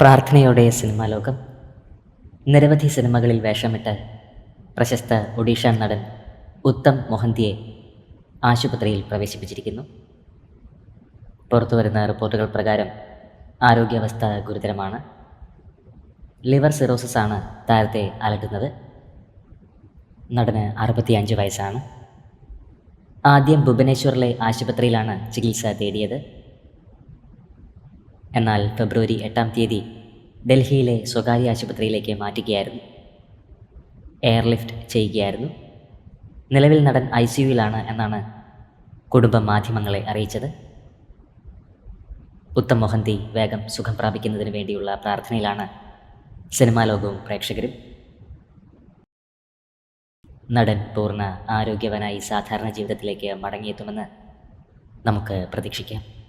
പ്രാർത്ഥനയോടെ സിനിമാ ലോകം. നിരവധി സിനിമകളിൽ വേഷമിട്ട് പ്രശസ്ത ഒഡീഷ നടൻ ഉത്തം മൊഹന്തിയെ ആശുപത്രിയിൽ പ്രവേശിപ്പിച്ചിരിക്കുന്നു. പുറത്തുവരുന്ന റിപ്പോർട്ടുകൾ പ്രകാരം ആരോഗ്യാവസ്ഥ ഗുരുതരമാണ്. ലിവർ സിറോസിസ് ആണ് താരത്തെ അലട്ടുന്നത്. നടന് അറുപത്തിയഞ്ച് വയസ്സാണ്. ആദ്യം ഭുവനേശ്വറിലെ ആശുപത്രിയിലാണ് ചികിത്സ തേടിയത്. എന്നാൽ ഫെബ്രുവരി എട്ടാം തീയതി ഡൽഹിയിലെ സ്വകാര്യ ആശുപത്രിയിലേക്ക് മാറ്റുകയായിരുന്നു. എയർലിഫ്റ്റ് ചെയ്യുകയായിരുന്നു. നിലവിൽ നടൻ ഐ സിയുയിലാണ് എന്നാണ് കുടുംബം മാധ്യമങ്ങളെ അറിയിച്ചത്. ഉത്തം മൊഹന്തി വേഗം സുഖം പ്രാപിക്കുന്നതിന് വേണ്ടിയുള്ള പ്രാർത്ഥനയിലാണ് സിനിമാ ലോകവും പ്രേക്ഷകരും. നടൻ പൂർണ ആരോഗ്യവനായി സാധാരണ ജീവിതത്തിലേക്ക് മടങ്ങിയെത്തുമെന്ന് നമുക്ക് പ്രതീക്ഷിക്കാം.